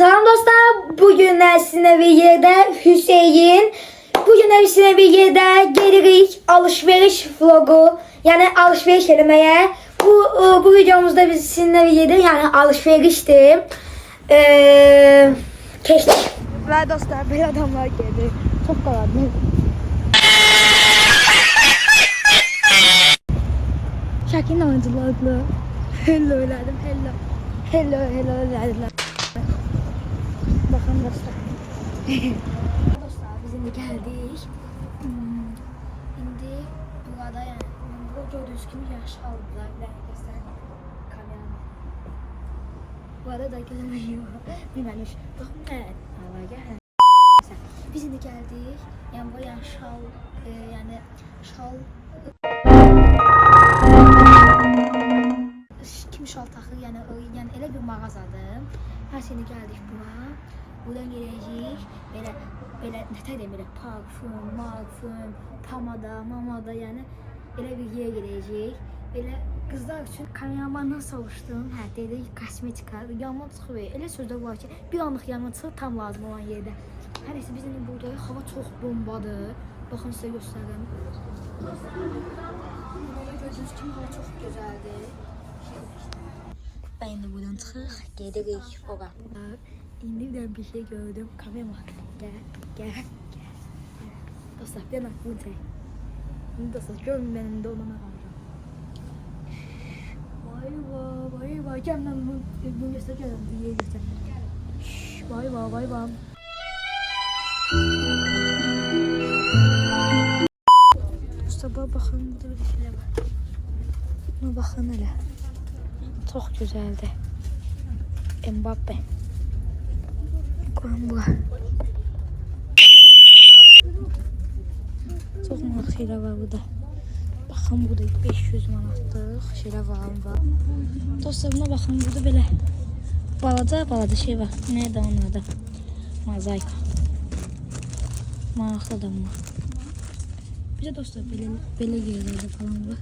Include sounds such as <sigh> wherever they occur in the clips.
salam dostlar. Bugün sizinle bir yerde Hüseyin. Bugün sizinle bir yerde gelirik alışveriş vlogu. Yani alışveriş elemeye. Bu e, bu videomuzda biz sizinle bir yerde yani alışverişti. Ee, keşke. Ve dostlar bir adamlar geldi. Çok karanlık. Şakin oyuncularla. Hello dedim hello. Hello hello dediler. Bakın dostlar. dostlar biz şimdi geldik. Hmm, Şimdi burada yani bu gördüğünüz gibi yaş aldılar. Dakika göster. Kameraman. Bu arada görmüyor. Bilmemiş. Bakın evet. Hava gel. Biz şimdi geldik. Yani bu yani şal e, yani şal kim şal taxır, yəni yəni elə bir mağazadır. Hər şeyini gəldik bura. Buradan gələcəyik. Belə belə nətə deyim, belə parfum, marfum, pomada, mamada, yəni elə bir yerə gələcəyik. Belə qızlar üçün kameramandan soruşdum. Hə, dedi kosmetika, yanma çıxır. Elə var ki, bir anlıq yanma çıxır tam lazım olan yerdə. Hər nəsə biz indi buradayıq. Hava çox bombadır. Baxın sizə göstərim. Gördüyünüz kimi hava çox gözəldir. Ben de buradan çıkıp gelirik ora. İndi de bir şey gördüm. Kamera gel gel gel. Dostlar ben aklını çek. Şimdi dostlar görün benim de ona alacağım. Vay vay vay vay. Gel lan bunu, bunu göstereceğim. Diye göster. Şşş, Vay vay vay vay. Mustafa bakın burada bir şeyler var. Buna bakın hele. Çok güzeldi. Mbappe. Bura. Çok manat şeyler var burada. Bakın burada 500 manatlıq şeyler var var. Dostlar buna bakın burada böyle balaca balaca şey var. Neydi onun adı? Mozaika. Maraqlı da mı? Bir de dostlar böyle, böyle yerlerde falan var.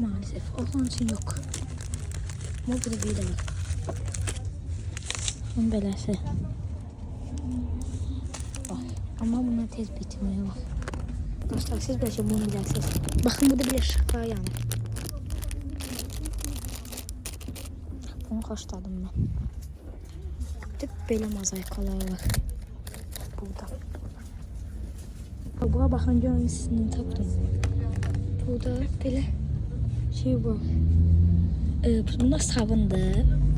Maalesef olan için yok. Ama burada bir de var. Bunun beləsi. Bak. Ama bunlar tez bitmiyor bak. Dostlar siz belki bunu bilirsiniz. Bakın burada bir şaka yani. Bunu hoşladım ben. Bir de belə mozaikalar var. Burada. Buna bakın görün sizin tapdım. Burada belə şey var. Ee, bunlar sabundur.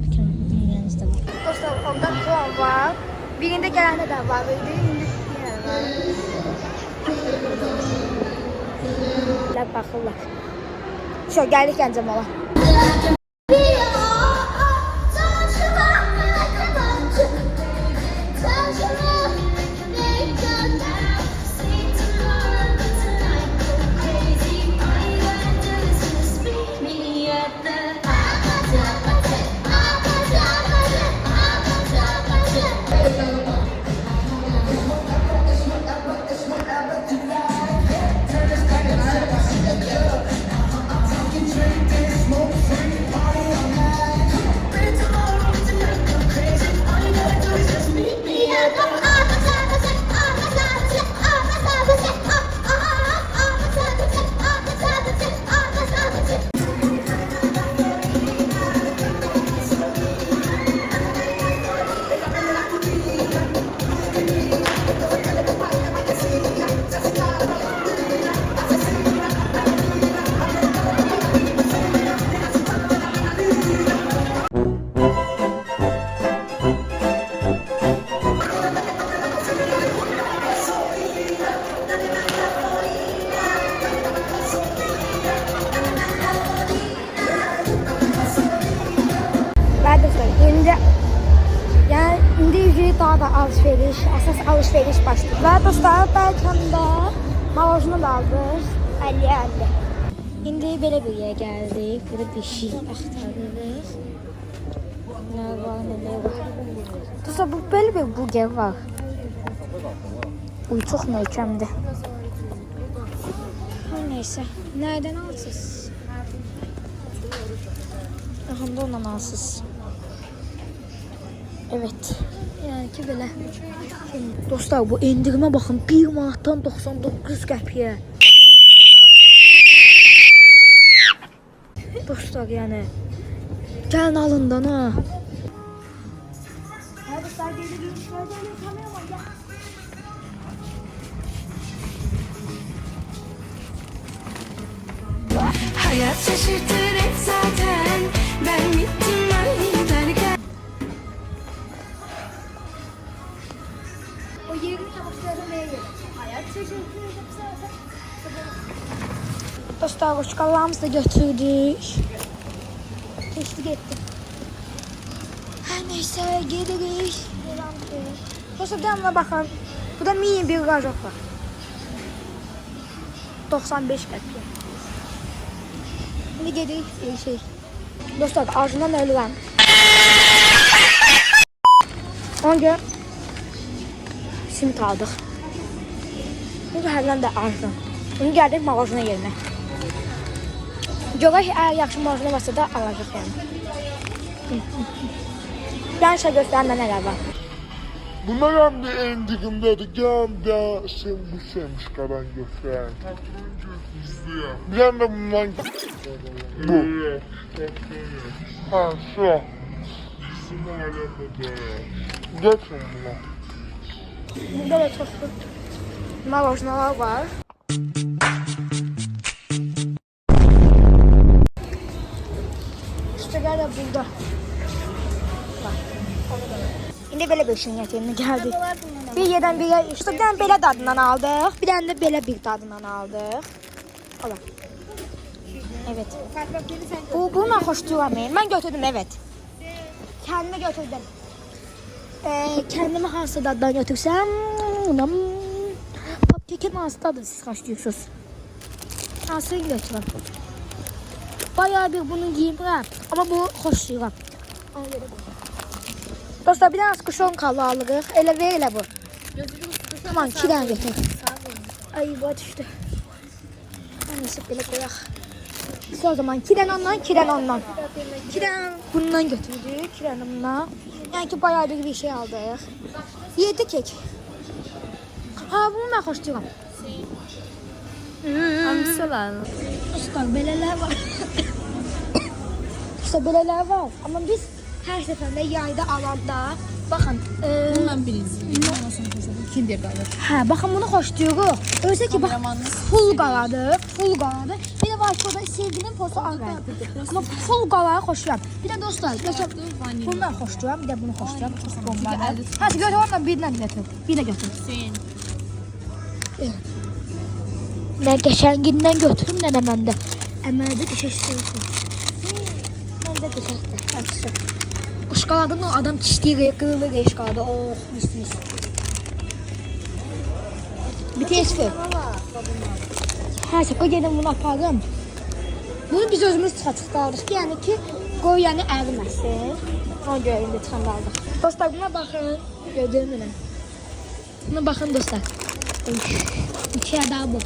Bakın yanınızda var. Dostlar onda puan var. Birinde gelende de var. Birinde diğer var. Bakırlar. Şu geldik bence mola. Daha da alışveriş, esas alışveriş başladı. Ve dostlar belki de da aldık. 50 50. İndi belə bir yerə gəldik. Burada bir şey axtarırıq. Nə var, nələr var. Dostlar bu belə bir burger var. Uy çox möhkəmdir. Her neyse. Nereden alsız? Da ondan alsız. Evet. Yani ki belə. Dostlar bu endirmə baxın 1 manatdan 99 qəpiyə. Dostlar yəni gəlin alından ha. Dostlar hoşçakallarımızı da götürdük. Geçti gitti. Her neyse geliriz. Dostlar devamına bakın. Bu da mini bir garaj var. 95 qəpiyə. Şimdi gedirik e, şey. Dostlar ağzından ölürəm. Ona görə simit aldıq. Bu hərdən də ağzım. Bunu gəldik mağazına yerinə. Görək əgər yaxşı mağazına varsa da alacaq yəni. Ben şey göstərmə nələr var. Bunlar hem de en dibindedir. Gel de sen bu şeymiş karan gösteren. Bir tane de bundan bu. Ha şu. Geçin buna. Burada da çox mağazalar var. İşçiler de burada. Var. İndi belə bir şeyin gəldik. Bir yerdən bir yer, işte bir dənə belə dadından aldıq, bir dənə də belə bir dadından aldıq. Ala. Evet. Bu bununla xoşlayıram mən. Mən götürdüm, evet. Kendime götürdüm. Ee, kendime hansı daddan götürsem hansı tadı siz kaçlıyorsunuz? Hansını götürüm. Bayağı bir bunu giyinirəm. Ama bu xoşlayıram. Dostlar bir dənə skuşon kalı alırıq. Elə ver elə bu. Tamam, iki dənə götür. Ay, bu düşdü. Neyse belə qoyaq. Biz o zaman dənə ondan, dənə ondan. Dənə bundan götürdük, dənə bundan. Yəni ki, bayağı bir bir şey aldıq. Yedi kek. Ha, bunu mən xoşlayıram. Hamsalan Dostlar, belələr var. İşte belələr var. Amma biz hər səfərdə yayda alanda, baxın, e, Limonlasını keselim Kinder kalır hə, baxın bunu xoşlayırıq. Özü ki, bax, full qaladır, full qaladır. Bir də var ki, sevginin postu ağ rəngdir. Amma full qalağı xoşlayıram. Bir də dostlar, dostlar, bundan xoşlayıram, bir də bunu xoşlayıram. Bombadır. Hə, götür ondan birindən götür. Bir də götür. Hüseyin Mən qəşəngindən götürüm nə də məndə. Əməldə qəşəng istəyirsən. Məndə qəşəngdir. Yaxşı. O şokoladını o adam çişləyir, qırılır ya şokoladı. Oh, mis mis. Bir təsvir. Hə, şaka gedin bunu aparım. Bunu biz özümüz çıxacaq qaldıq ki, yəni ki, qoy yəni əriməsin. Ona görə indi çıxan qaldıq. Dostlar buna baxın. Gördüyüm mənə. Buna baxın dostlar. Üf, içeride bu.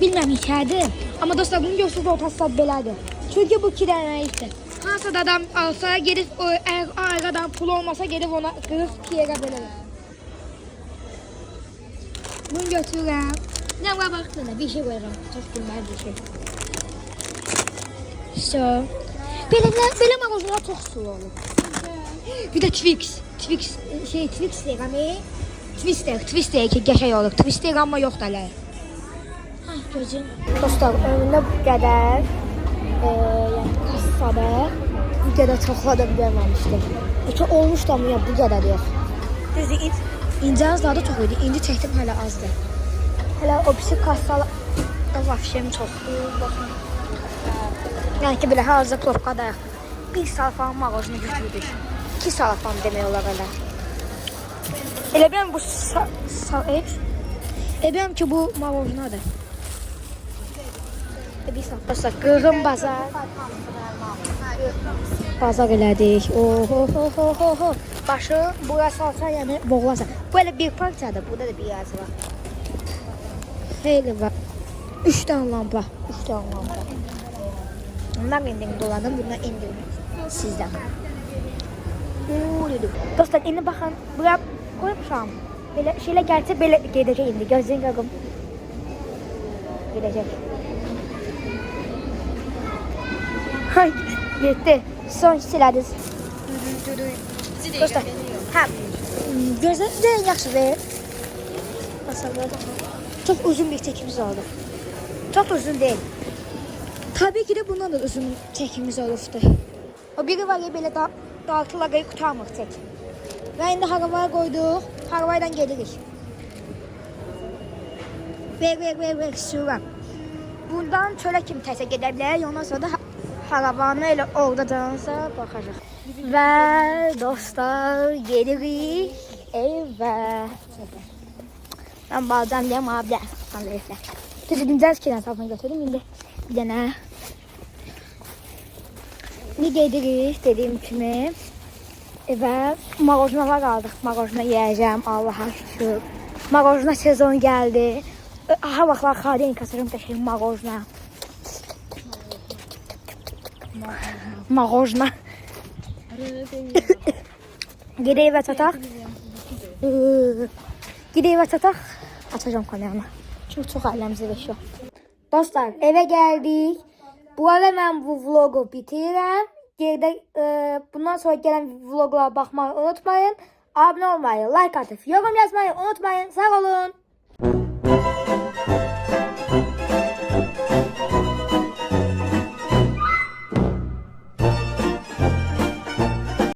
Bilmem içeride. Ama dostlar bunu görsünüz ortası belədir. Çünkü bu dənə işte. Hansısa da adam alsa gelip o eğer aradan pul olmasa gelip ona kırıp iki yere böler. Bunu götürürüm. Ne var baktığında bir şey koyarım. Çok bilmez bir şey. İşte o. Belə, belə mağazalar çox sulu olur. Bir də Twix. Twix şey Twix deyirəm. Twister, Twister ki qəşəng olur. Twister amma yoxdur hələ. Gözüm. Dostlar, önündə bu qədər e, yəni kassada bu qədər çoxlada bilməmişdim. Bəlkə olmuşdu amma ya bu qədər yox. Düzdür, in, incə az daha da çox idi. İndi çəkdim hələ azdır. Hələ o birisi kassalar vəfşəm çoxdur. Baxın. Yəni ki, belə hazır klopkadayıq. Bir saat falan mağazını götürdük. İki saat falan demək olar elə. Sa sa et. Elə biləm ki bu mağazadır. E, saat. Dostlar, qırğın bazar. Bazar elədik. Oho ho ho ho ho. Başı bura salsa yəni boğulasan. Bu elə bir parçadır. Burada da bir yazı var. Xeyli var. Üç dənə lampa. Üç dənə lampa. Bundan indim doladım. Bundan indim sizdən. Dostlar indi baxın, bura qoymuşam. Belə şeylə gəlsə belə gedəcək indi. Gözləyin qaqım. Gedəcək. Hay, <laughs> getdi. Son silədiniz. Dostlar, hə. Gözləriniz də yaxşıdır. Basalım. Çok uzun bir çekimiz oldu. Çok uzun değil. Tabii ki de bundan da uzun çekimiz oluştu. O biri var ya böyle da dağıtıla kurtarmak çek. Ve indi haravaya koyduk. Haravaydan gelirik. Ver ver ver ver sürəm. Bundan çölə kim təsə gedə bilər. Ondan sonra da ha- haravanı elə orada dansa baxacaq. Və dostlar gelirik evə. Ben bazen diyorum abi Anlayışlar. Düzgünden ki hesabını götürdüm şimdi. Bir tane. Bir gedirik dediğim kimi. E, ve magojnalar aldık. Magojna yiyeceğim Allah'a şükür. Magojna sezon geldi. E, Aha baklar Kaden kasırım teşekkür magojna. Magojna. Gideyi ve tatak. Ee, Gideyi ve tatak. Atacağım kameramı. Çünkü çok ailemizde yaşıyor. Dostlar eve geldik. Bu arada ben bu vlogu bitiririm. Geride e, bundan sonra gelen vloglara bakmayı unutmayın. Abone olmayı, like atıp yorum yazmayı unutmayın. Sağ olun.